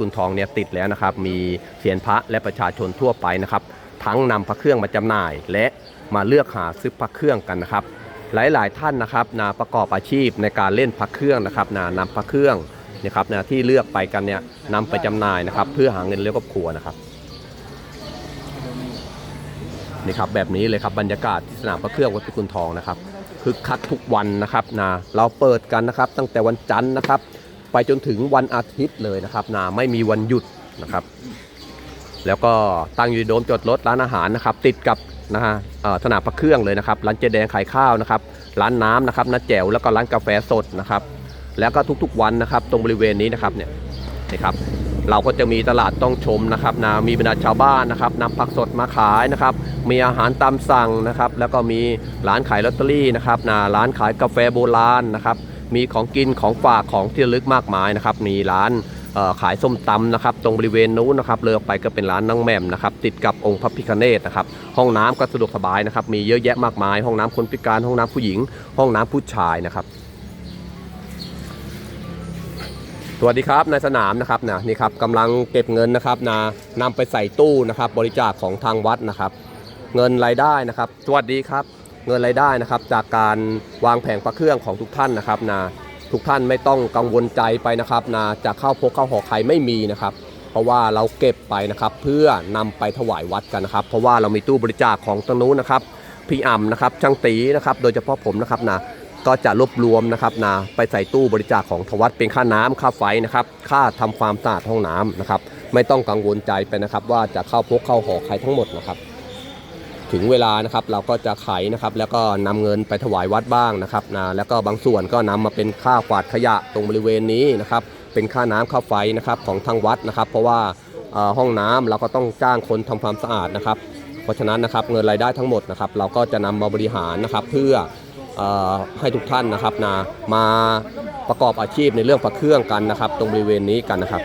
กุลทองเนี่ยติดแล้วนะครับ มีเซียนพระและประชาชนทั่วไปนะครับ ทั้งนำพระเครื่องมาจำหน่าย และมาเลือกหาซื้อพระเครื่องกันนะครับ หลายๆ ท่านนะครับนาประกอบอาชีพในการเล่นพระเครื่องนะครับนานำพระเครื่องนะครับนะที่เลือกไปกันเนี่ยนำไปจำหน่ายนะครับ เพื่อหาเงินเลี้ยงครอบครัวนะครับนี่ครับแบบนี้เลยครับบรรยากาศที่สนามพระเครื่องวัดพิกุลทองนะครับคึกคักทุกวันนะครับนะเราเปิดกันนะครับ ตั้งแต่วันจันทร์นะครับ ไปจนถึงวันอาทิตย์เลยนะครับนะไม่มีวันหยุดนะครับ แล้วก็ตั้งอยู่โดมจอดรถร้านอาหารนะครับ ติดกับนะฮะสนามพระเครื่องเลยนะครับร้านเจแดงขายข้าวนะครับ ร้านน้ำนะครับน้าแจ๋วแล้วก็ร้านกาแฟสดนะครับ แล้วก็ทุกๆวันนะครับ ตรงบริเวณนี้นะครับเนี่ยนะครับ เราก็จะมีตลาดต้องชมนะครับนะมีบรรดาชาวบ้านนะครับนำผักสดมาขายนะครับ มีอาหารตามสั่งนะครับ แล้วก็มีร้านขายลอตเตอรี่นะครับนะร้านขายกาแฟโบราณนะครับ มีของกินของฝากของที่ระลึกมากมายนะครับ มีร้านขายส้มตำนะครับ ตรงบริเวณนู้นนะครับเลยออกไปก็เป็นร้านน้องแหม่มนะครับ ติดกับองค์พระพิฆเนศนะครับ ห้องน้ำก็สะดวกสบายนะครับ มีเยอะแยะมากมาย ห้องน้ำคนพิการ ห้องน้ำผู้หญิง ห้องน้ำผู้ชายนะครับสวัสดีครับนายสนามนะครับนะนี่ครับกำลังเก็บเงินนะครับนะนำไปใส่ตู้นะครับ บริจาคของทางวัดนะครับ เงินรายได้นะครับ สวัสดีครับ เงินรายได้นะครับ จากการวางแผงพระเครื่องของทุกท่านนะครับนะทุกท่านไม่ต้องกังวลใจไปนะครับนะจากเข้าพกเข้าหอใครไม่มีนะครับ เพราะว่าเราเก็บไปนะครับเพื่อนำไปถวายวัดกันนะครับ เพราะว่าเรามีตู้บริจาคของตรงนู้นนะครับพี่อ่ำนะครับช่างตีนะครับโดยเฉพาะผมนะครับนะก็จะรวบรวมนะครับนะไปใส่ตู้บริจาคของทวัดเป็นค่าน้ำค่าไฟนะครับค่าทำความสะอาดห้องน้ำนะครับไม่ต้องกังวลใจไปนะครับ ว่าจะเข้าพกเข้าหอใครทั้งหมดนะครับ ถึงเวลานะครับเราก็จะไขนะครับ แล้วก็นำเงินไปถวายวัดบ้างนะครับนะแล้วก็บางส่วนก็นำมาเป็นค่ากวาดขยะตรงบริเวณนี้นะครับเป็นค่าน้ำค่าไฟนะครับของทางวัดนะครับ เพราะว่าห้องน้ำเราก็ต้องจ้างคนทำความสะอาดนะครับ เพราะฉะนั้นนะครับเงินรายได้ทั้งหมดนะครับเราก็จะนำมาบริหารนะครับเพื่อเออให้ทุกท่านนะครับนะมาประกอบอาชีพในเรื่องพระเครื่องกันนะครับ ตรงบริเวณนี้กันนะครับ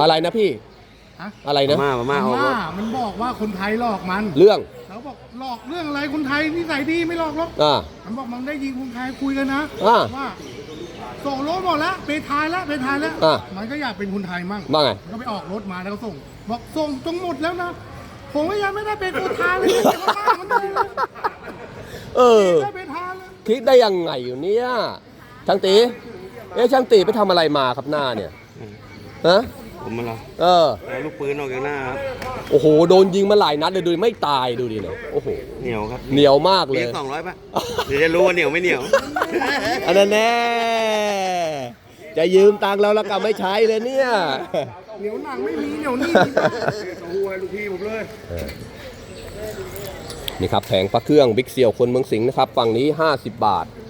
อะไรนะพี่ ฮะอะไรนะมามามาเอารถมันบอกว่าคนไทยหลอกมันเรื่องเราบอกหลอกเรื่องอะไรคนไทยนิสัยดีไม่หลอกหรอกอ่ามันบอกมันได้ยิงคนไทยคุยกันนะอ่าว่าส่งรถหมดแล้วไปทายแล้วไปทายแล้วอ่ามันก็อยากเป็นคนไทยมั่งว่าไงมันก็ไปออกรถมาแล้วก็ส่ง บอกส่งจงหมดแล้วนะผมก็ยังไม่ได้เป็นคนไทยเลยแต่ว่าบ้านมันดีเลยเออได้เป็นไทยเลยคิดได้ยังไงอยู่เนี่ยช่างตีเอ๊ะช่างตีไปทำอะไรมาครับหน้าเนี่ยฮะ ผมมาละเออเอาลูกปืนออกจากหน้าครับโอ้โหโดนยิงมาหลายนัดเลยดูดิไม่ตายดูดิเนี่ยโอ้โหเหนียวครับเหนียวมากเลเลี้ยยงสองร้อยป่ะเดี๋ยวจะรู้ว่าเหนียวไม่เหนียวอันนั้นแน่จะยืมตังค์เราแล้วก็ไม่ใช้เลยเนี่ยเหนียวหนังไม่มีเหนียวนี่หัวลูกพี่ผมเลยนี่ครับแผงพระเครื่องบิ๊กเซียวคนเมืองสิงห์นะครับฝั่งนี้ 50 บาทข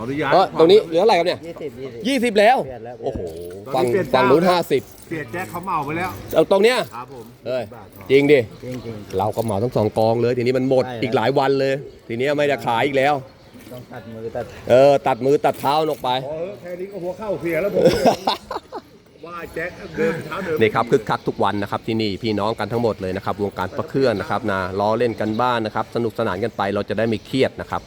ออนุญาตเออตรงนี้เหลืออะไรครับเนี่ยยี่สิบยี่สิบ20แล้ว เปลี่ยนแล้ว โอ้โหตอนฝั่งนี้เปลี่ยนฝั่งเจ้านู้นแล้ว50เสียแจ็คเขาเหมาไปแล้ว เอาตรงเนี้ยครับผมเอ้ยจริงดิ จริงจริง เราก็เหมาทั้งสองกองเลย ทีนี้มันหมดใช่แล้วอีกหลายวันเลย ทีนี้ไม่ได้ขายอีกแล้วต้องตัดมือตัดเออ ตัดมือตัดเท้าออกไป พอแค่นี้ก็หัวเข้าเสียแล้วผม ว่าแจ็คเดินเท้าเดิน นี่ครับคึกคักทุกวันนะครับที่นี่พี่น้องกันทั้งหมดเลยนะครับวงการประเคลื่อนนะครับนะล้อเล่นกันบ้านนะครับ สนุกสนานกันไปเราจะได้ไม่เครียดนะครับ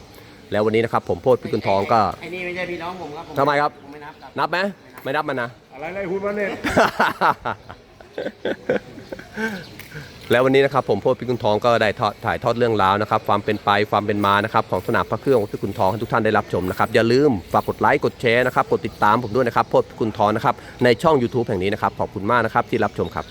แล้ววันนี้นะครับผมโพดพิกุลทองก็ไอ้นี่ไม่ใช่พี่น้องผมครับผทำไมครับ ผมไม่นับครับนับไหมไม่นับมันนะ อะไรไรหุ่นมันเนี่ยแล้ววันนี้นะครับผมโพธิพิกุลทองก็ได้ทอดถ่ายทอดเรื่องราวนะครับความเป็นไปความเป็นมานะครับของสนามพระเครื่องของพิกุลทองให้ทุกท่านได้รับชมนะครับอย่าลืมฝากกดไลค์กดแชร์นะครับกดติดตามผมด้วยนะครับโพธิพิกุลทองนะครับในช่อง YouTube แห่งนี้นะครับขอบคุณมากนะครับที่รับชมครับ